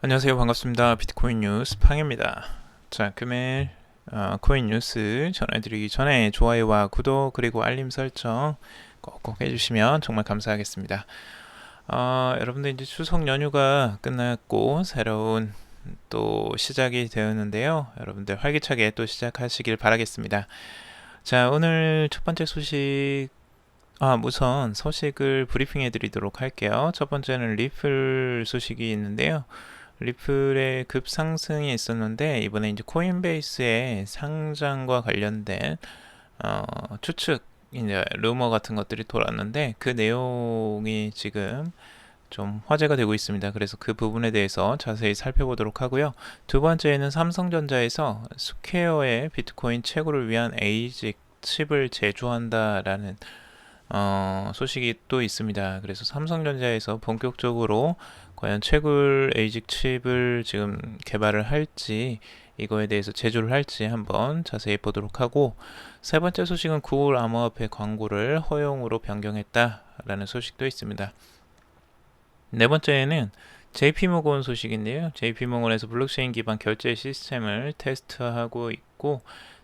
안녕하세요. 반갑습니다. 비트코인 뉴스 팡입니다. 자, 금일 어, 코인 뉴스 전해드리기 전에 좋아요와 구독 그리고 알림 설정 꼭꼭 해주시면 정말 감사하겠습니다. 어, 여러분들 이제 추석 연휴가 끝났고 새로운 또 시작이 되었는데요. 여러분들 활기차게 또 시작하시길 바라겠습니다. 자, 오늘 첫 번째 소식 아, 우선 소식을 브리핑해 드리도록 할게요. 첫 번째는 리플 소식이 있는데요. 리플의 급상승이 있었는데 이번에 이제 코인베이스의 상장과 관련된 어, 추측 이제 루머 같은 것들이 돌았는데 그 내용이 지금 좀 화제가 되고 있습니다. 그래서 그 부분에 대해서 자세히 살펴보도록 하고요. 두 번째는 삼성전자에서 스퀘어의 비트코인 채굴을 위한 에이직 칩을 제조한다라는 어, 소식이 또 있습니다. 그래서 삼성전자에서 본격적으로 과연 채굴 에이직 칩을 지금 개발을 할지 이거에 대해서 제조를 할지 한번 자세히 보도록 하고 세 번째 소식은 구글 암호화폐 광고를 허용으로 변경했다라는 소식도 있습니다. 네 번째는 JP모건 소식인데요. JP모건에서 블록체인 기반 결제 시스템을 테스트하고 있고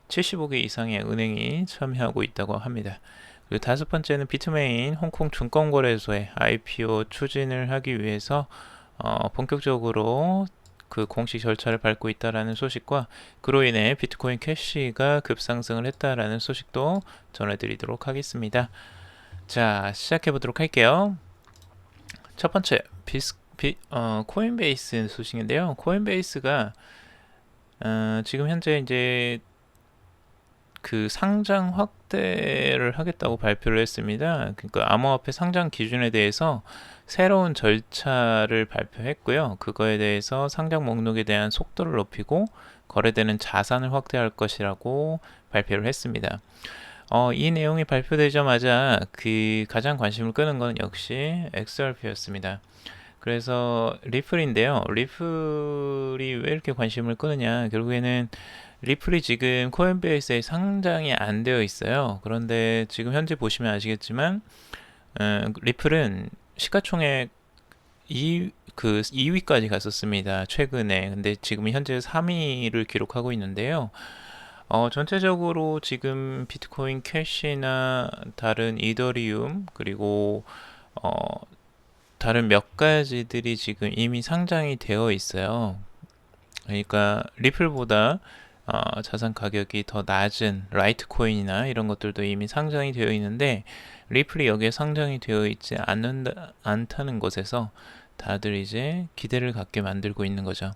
75개 이상의 은행이 참여하고 있다고 합니다. 그리고 다섯 번째는 비트메인 홍콩 증권거래소의 IPO 추진을 하기 위해서 어, 본격적으로 그 공식 절차를 밟고 있다라는 소식과 그로 인해 비트코인 캐시가 급상승을 했다라는 소식도 전해드리도록 하겠습니다. 자, 시작해 보도록 할게요. 첫 번째, 비스, 비, 어, 코인베이스 소식인데요. 코인베이스가 어, 지금 현재 이제 그 상장 확대를 하겠다고 발표를 했습니다. 그러니까 암호화폐 상장 기준에 대해서 새로운 절차를 발표했고요. 그거에 대해서 상장 목록에 대한 속도를 높이고 거래되는 자산을 확대할 것이라고 발표를 했습니다. 어, 이 내용이 발표되자마자 그 가장 관심을 끄는 건 역시 XRP였습니다. 그래서 리플인데요. 리플이 왜 이렇게 관심을 끄느냐? 결국에는 리플이 지금 코인베이스에 상장이 안 되어 있어요. 그런데 지금 현재 보시면 아시겠지만 어, 리플은 시가총액 2, 그 2위까지 갔었습니다. 최근에. 근데 지금 현재 3위를 기록하고 있는데요. 어, 전체적으로 지금 비트코인 캐시나 다른 이더리움 그리고 어, 다른 몇 가지들이 지금 이미 상장이 되어 있어요. 그러니까 리플보다 어, 자산 가격이 더 낮은 라이트 코인이나 이런 것들도 이미 상장이 되어 있는데 리플이 여기에 상장이 되어 있지 않는다, 않다는 것에서 다들 이제 기대를 갖게 만들고 있는 거죠.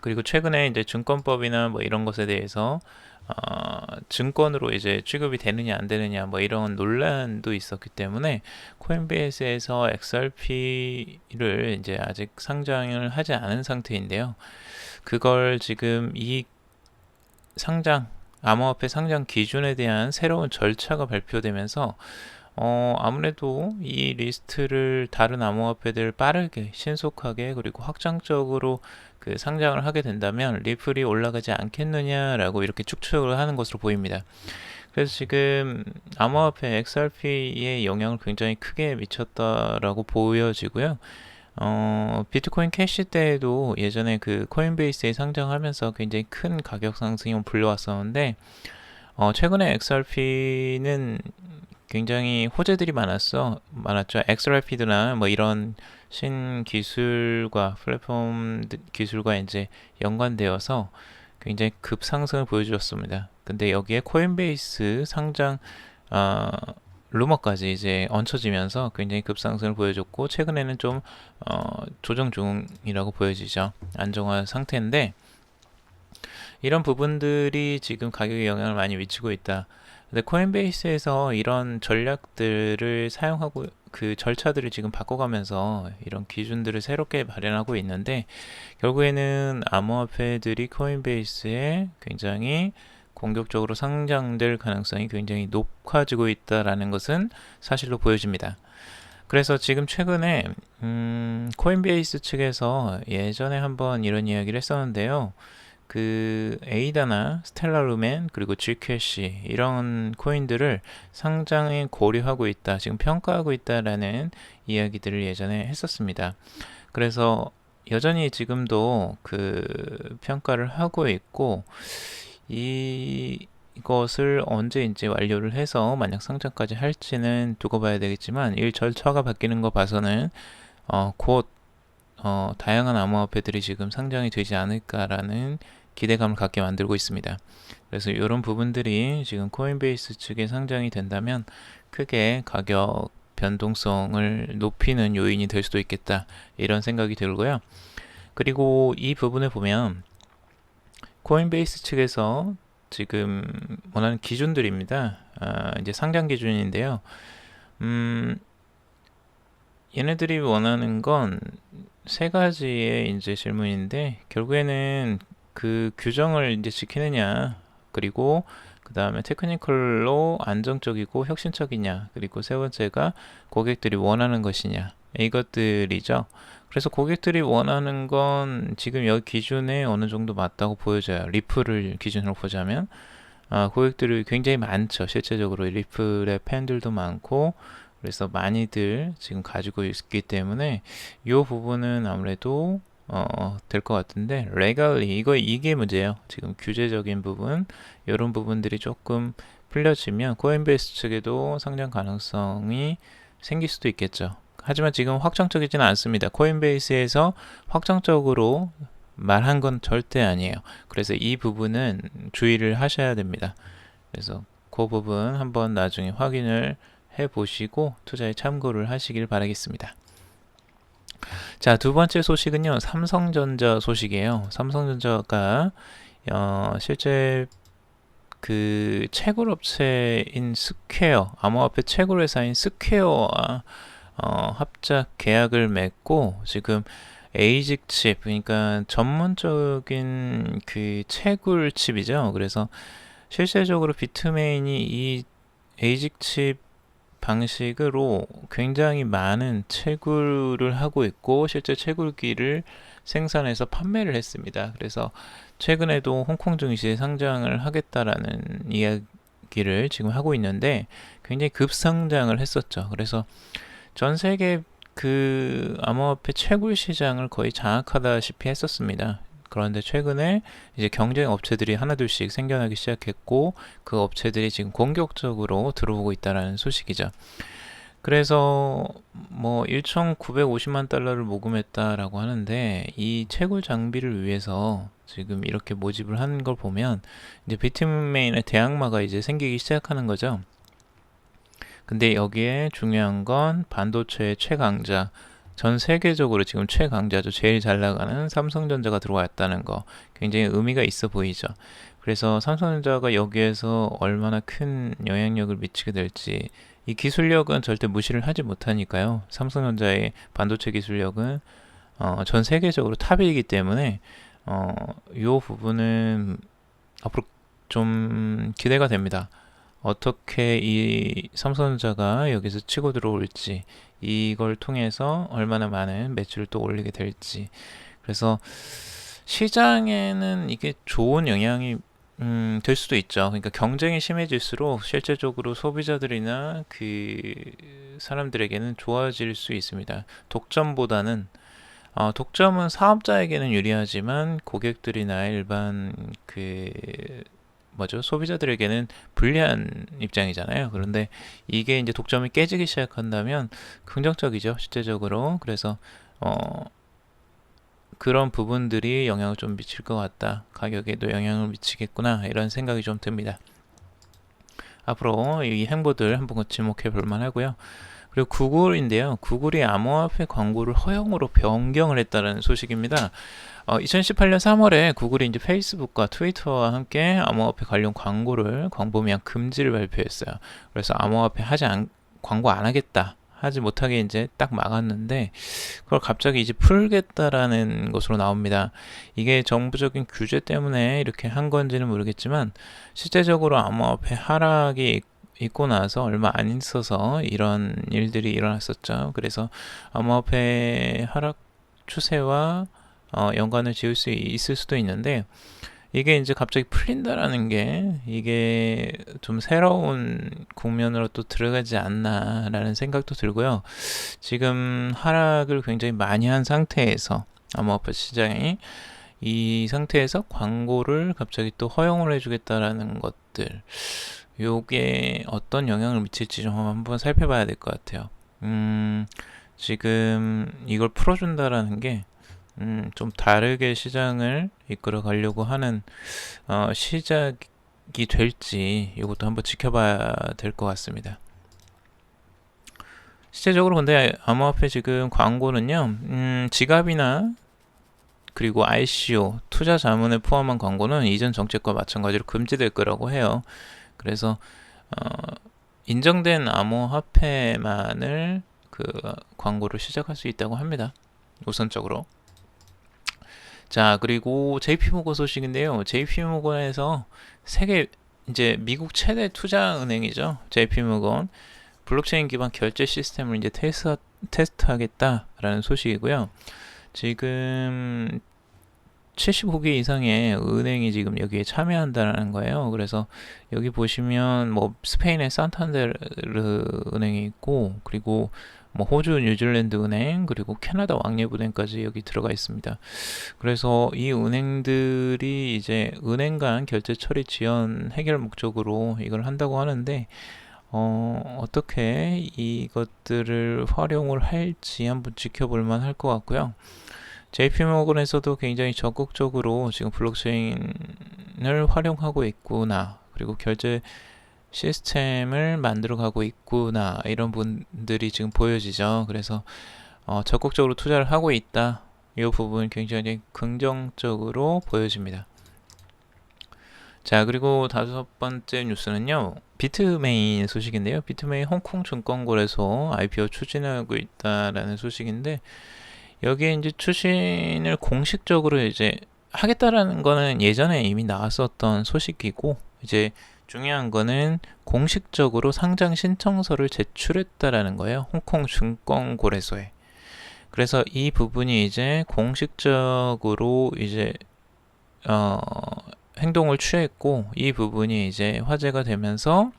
그리고 최근에 이제 증권법이나 뭐 이런 것에 대해서 어, 증권으로 이제 취급이 되느냐 안 되느냐 뭐 이런 논란도 있었기 때문에 코인베이스에서 XRP를 이제 아직 상장을 하지 않은 상태인데요. 그걸 지금 이 상장, 암호화폐 상장 기준에 대한 새로운 절차가 발표되면서 어, 아무래도 이 리스트를 다른 암호화폐들 빠르게, 신속하게, 그리고 확장적으로 그 상장을 하게 된다면 리플이 올라가지 않겠느냐라고 이렇게 추측을 하는 것으로 보입니다. 그래서 지금 암호화폐 XRP의 영향을 굉장히 크게 미쳤다라고 보여지고요. 어, 비트코인 캐시 때에도 예전에 그 코인베이스에 상장하면서 굉장히 큰 가격 상승이 불려왔었는데, 어, 최근에 XRP는 굉장히 호재들이 많았어. 많았죠. XRP드나 뭐 이런 신기술과 플랫폼 기술과 이제 연관되어서 굉장히 급상승을 보여주었습니다. 근데 여기에 코인베이스 상장, 어, 루머까지 이제 얹혀지면서 굉장히 급상승을 보여줬고 최근에는 좀 어, 조정 중이라고 보여지죠. 안정화 상태인데 이런 부분들이 지금 가격에 영향을 많이 미치고 있다. 근데 코인베이스에서 이런 전략들을 사용하고 그 절차들을 지금 바꿔가면서 이런 기준들을 새롭게 마련하고 있는데 결국에는 암호화폐들이 코인베이스에 굉장히 공격적으로 상장될 가능성이 굉장히 높아지고 있다라는 것은 사실로 보여집니다. 그래서 지금 최근에 음, 코인베이스 측에서 예전에 한번 이런 이야기를 했었는데요. 그 에이다나 스텔라루멘 그리고 G캐시 이런 코인들을 상장에 고려하고 있다. 지금 평가하고 있다라는 이야기들을 예전에 했었습니다. 그래서 여전히 지금도 그 평가를 하고 있고 이 이것을 언제 이제 완료를 해서 만약 상장까지 할지는 두고 봐야 되겠지만 일 절차가 바뀌는 거 봐서는 어, 곧 어, 다양한 암호화폐들이 지금 상장이 되지 않을까라는 기대감을 갖게 만들고 있습니다. 그래서 이런 부분들이 지금 코인베이스 측에 상장이 된다면 크게 가격 변동성을 높이는 요인이 될 수도 있겠다 이런 생각이 들고요. 그리고 이 부분을 보면 코인베이스 측에서 지금 원하는 기준들입니다. 아, 이제 상장 기준인데요. 음, 얘네들이 원하는 건 세 가지의 이제 질문인데 결국에는 그 규정을 이제 지키느냐 그리고 그 다음에 테크니컬로 안정적이고 혁신적이냐 그리고 세 번째가 고객들이 원하는 것이냐 이것들이죠. 그래서 고객들이 원하는 건 지금 여기 기준에 어느 정도 맞다고 보여져요. 리플을 기준으로 보자면 아, 고객들이 굉장히 많죠. 실제적으로 리플의 팬들도 많고 그래서 많이들 지금 가지고 있기 때문에 이 부분은 아무래도 어, 될 것 같은데 레갈리 이거 이게 문제예요. 지금 규제적인 부분 이런 부분들이 조금 풀려지면 코인베이스 측에도 상장 가능성이 생길 수도 있겠죠. 하지만 지금 확정적이지는 않습니다. 코인베이스에서 확정적으로 말한 건 절대 아니에요. 그래서 이 부분은 주의를 하셔야 됩니다. 그래서 그 부분 한번 나중에 확인을 해 보시고 투자에 참고를 하시길 바라겠습니다. 자, 두 번째 소식은요. 삼성전자 소식이에요. 삼성전자가 어, 실제 그 채굴 업체인 스퀘어, 암호화폐 채굴 회사인 스퀘어와 어, 합작 계약을 맺고 지금 에이직 칩 그러니까 전문적인 그 채굴 칩이죠. 그래서 실제적으로 비트메인이 이 에이직 칩 방식으로 굉장히 많은 채굴을 하고 있고 실제 채굴기를 생산해서 판매를 했습니다. 그래서 최근에도 홍콩 증시에 상장을 하겠다라는 이야기를 지금 하고 있는데 굉장히 급상장을 했었죠. 그래서 전 세계 그 암호화폐 채굴 시장을 거의 장악하다시피 했었습니다. 그런데 최근에 이제 경쟁 업체들이 하나둘씩 생겨나기 시작했고 그 업체들이 지금 공격적으로 들어오고 있다라는 소식이죠. 그래서 뭐 1,950만 달러를 모금했다라고 하는데 이 채굴 장비를 위해서 지금 이렇게 모집을 한 걸 보면 이제 비트메인의 대항마가 이제 생기기 시작하는 거죠. 근데 여기에 중요한 건 반도체의 최강자, 전 세계적으로 지금 최강자죠. 제일 잘 나가는 삼성전자가 들어왔다는 거 굉장히 의미가 있어 보이죠. 그래서 삼성전자가 여기에서 얼마나 큰 영향력을 미치게 될지 이 기술력은 절대 무시를 하지 못하니까요. 삼성전자의 반도체 기술력은 어, 전 세계적으로 탑이기 때문에 어, 이 부분은 앞으로 좀 기대가 됩니다. 어떻게 이 삼성전자가 여기서 치고 들어올지 이걸 통해서 얼마나 많은 매출을 또 올리게 될지 그래서 시장에는 이게 좋은 영향이 음, 될 수도 있죠. 그러니까 경쟁이 심해질수록 실제적으로 소비자들이나 그 사람들에게는 좋아질 수 있습니다. 독점보다는 어, 독점은 사업자에게는 유리하지만 고객들이나 일반 그 뭐죠 소비자들에게는 불리한 입장이잖아요. 그런데 이게 이제 독점이 깨지기 시작한다면 긍정적이죠 실제적으로 그래서 어 그런 부분들이 영향을 좀 미칠 것 같다. 가격에도 영향을 미치겠구나 이런 생각이 좀 듭니다. 앞으로 이 행보들 한번 지목해 볼 만 하고요. 그리고 구글인데요. 구글이 암호화폐 광고를 허용으로 변경을 했다는 소식입니다. 어, 2018년 3월에 구글이 이제 페이스북과 트위터와 함께 암호화폐 관련 광고를 광범위한 금지를 발표했어요. 그래서 암호화폐 하지 않, 광고 안 하겠다. 하지 못하게 이제 딱 막았는데 그걸 갑자기 이제 풀겠다라는 것으로 나옵니다. 이게 정부적인 규제 때문에 이렇게 한 건지는 모르겠지만 실제적으로 암호화폐 하락이 있고 나서 얼마 안 있어서 이런 일들이 일어났었죠. 그래서 암호화폐 하락 추세와 어, 연관을 지을 수 있을 수도 있는데 이게 이제 갑자기 풀린다라는 게 이게 좀 새로운 국면으로 또 들어가지 않나라는 생각도 들고요. 지금 하락을 굉장히 많이 한 상태에서 암호화폐 시장이 이 상태에서 광고를 갑자기 또 허용을 해주겠다라는 것들 요게 어떤 영향을 미칠지 좀 한번 살펴봐야 될 것 같아요. 음, 지금 이걸 풀어준다라는 게 음, 좀 다르게 시장을 이끌어 가려고 하는 어, 시작이 될지 이것도 한번 지켜봐야 될 것 같습니다. 실제적으로 근데 암호화폐 지금 광고는요, 음, 지갑이나 그리고 ICO 투자 자문을 포함한 광고는 이전 정책과 마찬가지로 금지될 거라고 해요. 그래서 어, 인정된 암호화폐만을 그 광고를 시작할 수 있다고 합니다. 우선적으로. 자, 그리고 JP모건 소식인데요. JP모건에서 세계 이제 미국 최대 투자 은행이죠. JP모건 블록체인 기반 결제 시스템을 이제 테스트 테스트하겠다라는 소식이고요. 지금 75개 이상의 은행이 지금 여기에 참여한다는 거예요. 그래서 여기 보시면 뭐 스페인의 산탄데르 은행이 있고 그리고 뭐 호주 뉴질랜드 은행 그리고 캐나다 왕립은행까지 여기 들어가 있습니다. 그래서 이 은행들이 이제 은행 간 결제 처리 지연 해결 목적으로 이걸 한다고 하는데 어, 어떻게 이것들을 활용을 할지 한번 지켜볼 만할 것 같고요. JP모건에서도 굉장히 적극적으로 지금 블록체인을 활용하고 있구나. 그리고 결제 시스템을 만들어 가고 있구나. 이런 분들이 지금 보여지죠. 그래서 어, 적극적으로 투자를 하고 있다. 이 부분 굉장히 긍정적으로 보여집니다. 자, 그리고 다섯 번째 뉴스는요. 비트메인 소식인데요. 비트메인 홍콩 증권거래소 IPO 추진하고 있다라는 소식인데 여기에 이제 추진을 공식적으로 이제 하겠다라는 거는 예전에 이미 나왔었던 소식이고 이제 중요한 거는 공식적으로 상장 신청서를 제출했다라는 거예요. 홍콩 증권 거래소에. 그래서 이 부분이 이제 공식적으로 이제 어 행동을 취했고 이 부분이 이제 화제가 되면서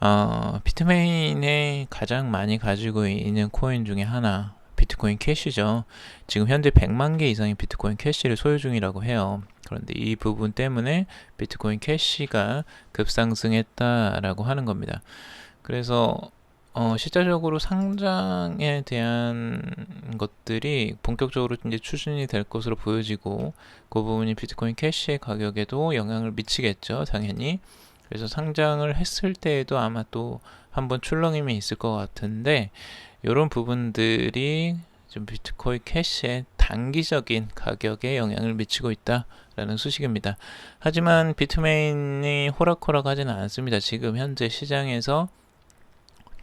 어 비트메인에 가장 많이 가지고 있는 코인 중에 하나 비트코인 캐시죠. 지금 현재 100만 개 이상의 비트코인 캐시를 소유 중이라고 해요. 그런데 이 부분 때문에 비트코인 캐시가 급상승했다라고 하는 겁니다. 그래서 어, 실제적으로 상장에 대한 것들이 본격적으로 이제 추진이 될 것으로 보여지고 그 부분이 비트코인 캐시의 가격에도 영향을 미치겠죠, 당연히. 그래서 상장을 했을 때에도 아마 또 한번 출렁임이 있을 것 같은데 이런 부분들이 좀 비트코인 캐시의 단기적인 가격에 영향을 미치고 있다라는 소식입니다. 하지만 비트메인이 호락호락하지는 않습니다. 지금 현재 시장에서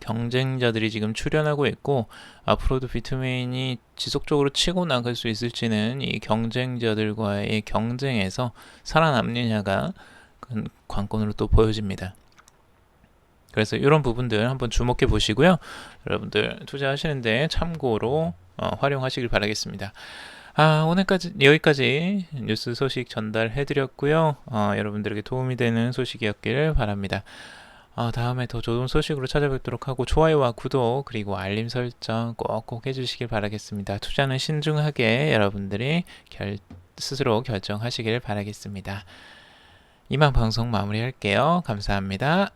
경쟁자들이 지금 출현하고 있고 앞으로도 비트메인이 지속적으로 치고 나갈 수 있을지는 이 경쟁자들과의 경쟁에서 살아남느냐가 관건으로 또 보여집니다. 그래서 이런 부분들 한번 주목해 보시고요. 여러분들 투자하시는데 참고로 어, 활용하시길 바라겠습니다. 아, 오늘까지 여기까지 뉴스 소식 전달해 드렸고요. 어, 여러분들에게 도움이 되는 소식이었기를 바랍니다. 어, 다음에 더 좋은 소식으로 찾아뵙도록 하고 좋아요와 구독 그리고 알림 설정 꼭꼭 해주시길 바라겠습니다. 투자는 신중하게 여러분들이 결, 스스로 결정하시길 바라겠습니다. 이만 방송 마무리할게요. 감사합니다.